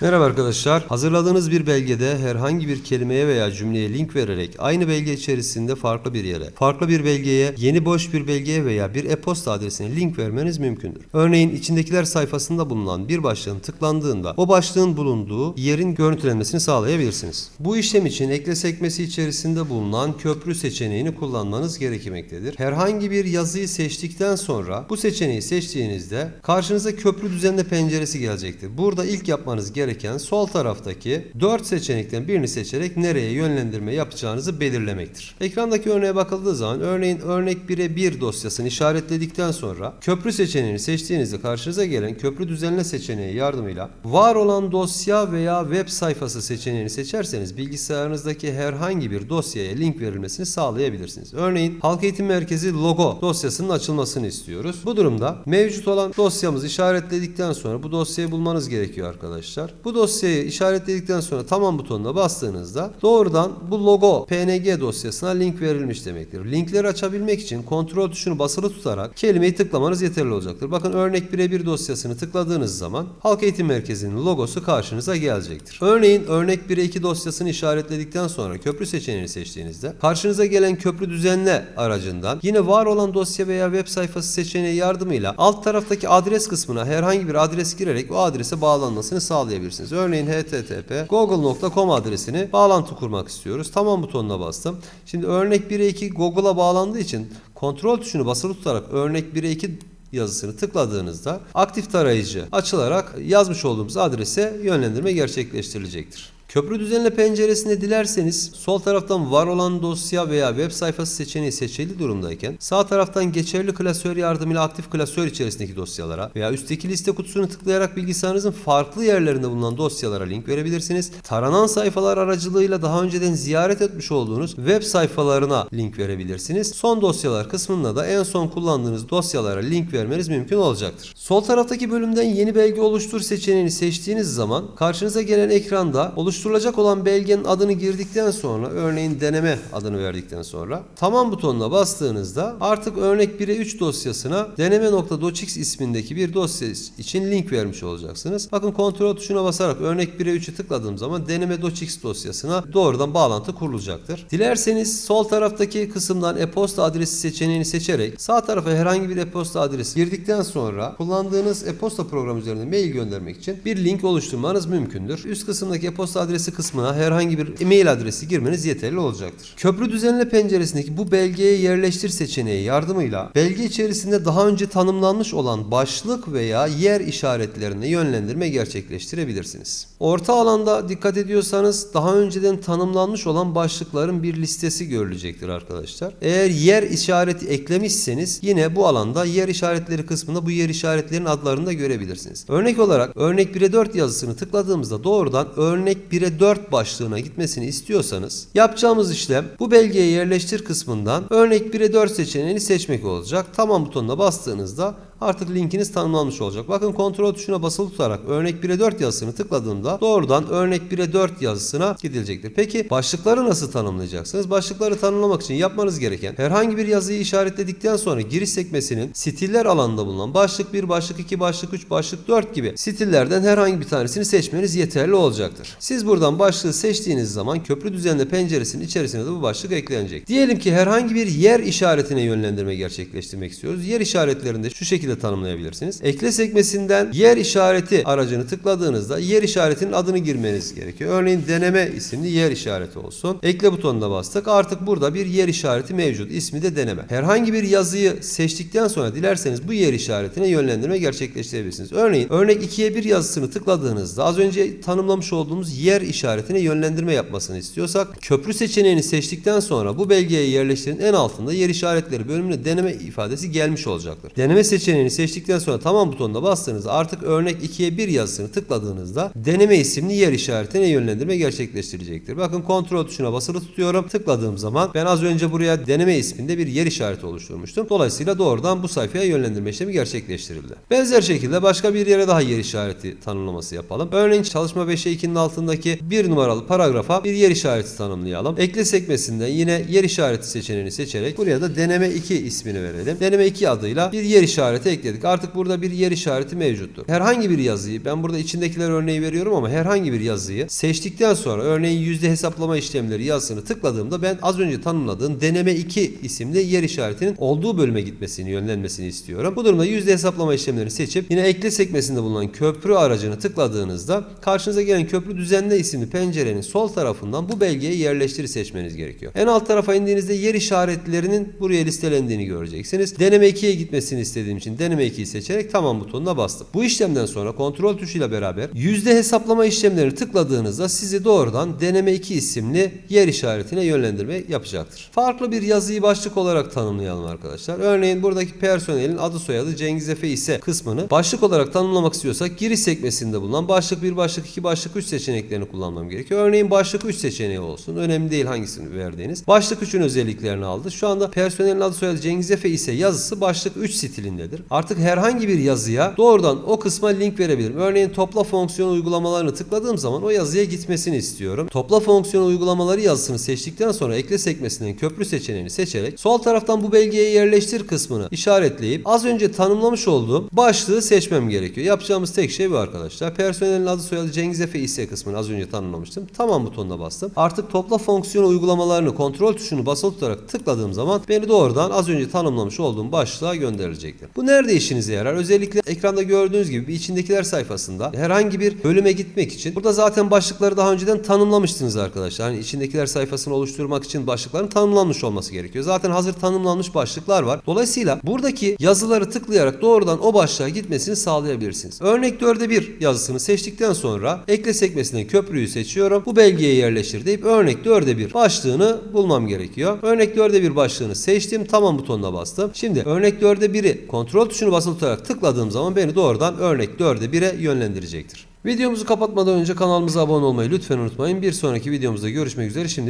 Merhaba arkadaşlar. Hazırladığınız bir belgede herhangi bir kelimeye veya cümleye link vererek aynı belge içerisinde farklı bir yere, farklı bir belgeye, yeni boş bir belgeye veya bir e-posta adresine link vermeniz mümkündür. Örneğin içindekiler sayfasında bulunan bir başlığın tıklandığında o başlığın bulunduğu yerin görüntülenmesini sağlayabilirsiniz. Bu işlem için ekle sekmesi içerisinde bulunan köprü seçeneğini kullanmanız gerekmektedir. Herhangi bir yazıyı seçtikten sonra bu seçeneği seçtiğinizde karşınıza köprü düzenle penceresi gelecektir. Burada ilk yapmanız gereken sol taraftaki 4 seçenekten birini seçerek nereye yönlendirme yapacağınızı belirlemektir. Ekrandaki örneğe bakıldığı zaman örneğin örnek 1'e 1 dosyasını işaretledikten sonra köprü seçeneğini seçtiğinizde karşınıza gelen köprü düzenle seçeneği yardımıyla var olan dosya veya web sayfası seçeneğini seçerseniz bilgisayarınızdaki herhangi bir dosyaya link verilmesini sağlayabilirsiniz. Örneğin Halk Eğitim Merkezi logo dosyasının açılmasını istiyoruz. Bu durumda mevcut olan dosyamızı işaretledikten sonra bu dosyayı bulmanız gerekiyor arkadaşlar. Bu dosyayı işaretledikten sonra tamam butonuna bastığınızda doğrudan bu logo PNG dosyasına link verilmiş demektir. Linkleri açabilmek için kontrol tuşunu basılı tutarak kelimeyi tıklamanız yeterli olacaktır. Bakın örnek birebir dosyasını tıkladığınız zaman Halk Eğitim Merkezi'nin logosu karşınıza gelecektir. Örneğin örnek 1'e 2 dosyasını işaretledikten sonra köprü seçeneğini seçtiğinizde karşınıza gelen köprü düzenle aracından yine var olan dosya veya web sayfası seçeneği yardımıyla alt taraftaki adres kısmına herhangi bir adres girerek o adrese bağlanmasını sağlayabilirsiniz. Örneğin http google.com adresini bağlantı kurmak istiyoruz. Tamam butonuna bastım. Şimdi örnek 1'e 2 Google'a bağlandığı için kontrol tuşunu basılı tutarak örnek 1'e 2 yazısını tıkladığınızda aktif tarayıcı açılarak yazmış olduğumuz adrese yönlendirme gerçekleştirilecektir. Köprü düzenle penceresinde dilerseniz sol taraftan var olan dosya veya web sayfası seçeneği seçili durumdayken sağ taraftan geçerli klasör yardımıyla aktif klasör içerisindeki dosyalara veya üstteki liste kutusunu tıklayarak bilgisayarınızın farklı yerlerinde bulunan dosyalara link verebilirsiniz. Taranan sayfalar aracılığıyla daha önceden ziyaret etmiş olduğunuz web sayfalarına link verebilirsiniz. Son dosyalar kısmında da en son kullandığınız dosyalara link vermeniz mümkün olacaktır. Sol taraftaki bölümden yeni belge oluştur seçeneğini seçtiğiniz zaman karşınıza gelen ekranda oluşturulacak olan belgenin adını girdikten sonra örneğin deneme adını verdikten sonra tamam butonuna bastığınızda artık örnek 1'e 3 dosyasına deneme.docx ismindeki bir dosya için link vermiş olacaksınız. Bakın kontrol tuşuna basarak örnek 1'e 3'ü tıkladığım zaman deneme docx dosyasına doğrudan bağlantı kurulacaktır. Dilerseniz sol taraftaki kısımdan e-posta adresi seçeneğini seçerek sağ tarafa herhangi bir e-posta adresi girdikten sonra kullandığınız e-posta programı üzerinde mail göndermek için bir link oluşturmanız mümkündür. Üst kısımdaki e-posta adresi kısmına herhangi bir e-mail adresi girmeniz yeterli olacaktır. Köprü düzenle penceresindeki bu belgeye yerleştir seçeneği yardımıyla belge içerisinde daha önce tanımlanmış olan başlık veya yer işaretlerine yönlendirme gerçekleştirebilirsiniz. Orta alanda dikkat ediyorsanız daha önceden tanımlanmış olan başlıkların bir listesi görülecektir arkadaşlar. Eğer yer işareti eklemişseniz yine bu alanda yer işaretleri kısmında bu yer işaretlerin adlarını da görebilirsiniz. Örnek olarak örnek 1'e 4 yazısını tıkladığımızda doğrudan örnek 1'e 4 başlığına gitmesini istiyorsanız yapacağımız işlem bu belgeye yerleştir kısmından örnek 1'e 4 seçeneğini seçmek olacak. Tamam butonuna bastığınızda artık linkiniz tanımlanmış olacak. Bakın kontrol tuşuna basılı tutarak örnek 1'e 4 yazısını tıkladığımda doğrudan örnek 1'e 4 yazısına gidilecektir. Peki başlıkları nasıl tanımlayacaksınız? Başlıkları tanımlamak için yapmanız gereken herhangi bir yazıyı işaretledikten sonra giriş sekmesinin stiller alanında bulunan başlık 1, başlık 2, başlık 3, başlık 4 gibi stillerden herhangi bir tanesini seçmeniz yeterli olacaktır. Siz buradan başlığı seçtiğiniz zaman köprü düzenli penceresinin içerisine de bu başlık eklenecek. Diyelim ki herhangi bir yer işaretine yönlendirme gerçekleştirmek istiyoruz. Yer işaretlerinde şu şekilde tanımlayabilirsiniz. Ekle sekmesinden yer işareti aracını tıkladığınızda yer işaretinin adını girmeniz gerekiyor. Örneğin deneme isimli yer işareti olsun. Ekle butonuna bastık. Artık burada bir yer işareti mevcut. İsmi de deneme. Herhangi bir yazıyı seçtikten sonra dilerseniz bu yer işaretine yönlendirme gerçekleştirebilirsiniz. Örneğin örnek 2'ye 1 yazısını tıkladığınızda az önce tanımlamış olduğumuz yer işaretine yönlendirme yapmasını istiyorsak köprü seçeneğini seçtikten sonra bu belgeye yerleştirin en altında yer işaretleri bölümüne deneme ifadesi gelmiş olacaktır. Deneme seçeneğini seçtikten sonra tamam butonuna bastığınızda artık örnek 2'ye 1 yazısını tıkladığınızda deneme isimli yer işaretine yönlendirme gerçekleştirecektir. Bakın kontrol tuşuna basılı tutuyorum. Tıkladığım zaman ben az önce buraya deneme isminde bir yer işareti oluşturmuştum. Dolayısıyla doğrudan bu sayfaya yönlendirme işlemi gerçekleştirildi. Benzer şekilde başka bir yere daha yer işareti tanımlaması yapalım. Örneğin çalışma 5'e 2'nin altındaki bir numaralı paragrafa bir yer işareti tanımlayalım. Ekle sekmesinden yine yer işareti seçeneğini seçerek buraya da deneme 2 ismini verelim. Deneme 2 adıyla bir yer işareti işareti ekledik. Artık burada bir yer işareti mevcuttur. Herhangi bir yazıyı ben burada içindekiler örneği veriyorum ama herhangi bir yazıyı seçtikten sonra örneğin yüzde hesaplama işlemleri yazısını tıkladığımda ben az önce tanımladığım deneme 2 isimli yer işaretinin olduğu bölüme gitmesini, yönlenmesini istiyorum. Bu durumda yüzde hesaplama işlemlerini seçip yine ekle sekmesinde bulunan köprü aracını tıkladığınızda karşınıza gelen köprü düzenle isimli pencerenin sol tarafından bu belgeyi yerleştir seçmeniz gerekiyor. En alt tarafa indiğinizde yer işaretlerinin buraya listelendiğini göreceksiniz. Deneme 2'ye gitmesini istediğim için deneme 2'yi seçerek tamam butonuna bastım. Bu işlemden sonra kontrol tuşuyla beraber yüzde hesaplama işlemlerini tıkladığınızda sizi doğrudan deneme 2 isimli yer işaretine yönlendirme yapacaktır. Farklı bir yazıyı başlık olarak tanımlayalım arkadaşlar. Örneğin buradaki personelin adı soyadı Cengiz Efe ise kısmını başlık olarak tanımlamak istiyorsak giriş sekmesinde bulunan başlık 1, başlık 2, başlık 3 seçeneklerini kullanmam gerekiyor. Örneğin başlık 3 seçeneği olsun. Önemli değil hangisini verdiğiniz. Başlık 3'ün özelliklerini aldı. Şu anda personelin adı soyadı Cengiz Efe ise yazısı başlık 3 stilindedir. Artık herhangi bir yazıya doğrudan o kısma link verebilirim. Örneğin topla fonksiyon uygulamalarını tıkladığım zaman o yazıya gitmesini istiyorum. Topla fonksiyon uygulamaları yazısını seçtikten sonra ekle sekmesinden köprü seçeneğini seçerek sol taraftan bu belgeye yerleştir kısmını işaretleyip az önce tanımlamış olduğum başlığı seçmem gerekiyor. Yapacağımız tek şey bu arkadaşlar. Personelin adı soyadı Cengiz Efe ise kısmını az önce tanımlamıştım. Tamam butonuna bastım. Artık topla fonksiyon uygulamalarını kontrol tuşunu basılı tutarak tıkladığım zaman beni doğrudan az önce tanımlamış olduğum başlığa gönderilecektir. Bu nerede işinize yarar? Özellikle ekranda gördüğünüz gibi bir içindekiler sayfasında herhangi bir bölüme gitmek için burada zaten başlıkları daha önceden tanımlamıştınız arkadaşlar. Hani içindekiler sayfasını oluşturmak için başlıkların tanımlanmış olması gerekiyor. Zaten hazır tanımlanmış başlıklar var. Dolayısıyla buradaki yazıları tıklayarak doğrudan o başlığa gitmesini sağlayabilirsiniz. Örnek 4'e 1 yazısını seçtikten sonra ekle sekmesinden köprüyü seçiyorum. Bu belgeye yerleştir deyip örnek 4'e 1 başlığını bulmam gerekiyor. Örnek 4'e 1 başlığını seçtim. Tamam butonuna bastım. Şimdi örnek 4'e 1'i kontrol tuşunu basılı tutarak tıkladığım zaman beni doğrudan örnek 4'e 1'e yönlendirecektir. Videomuzu kapatmadan önce kanalımıza abone olmayı lütfen unutmayın. Bir sonraki videomuzda görüşmek üzere. Şimdi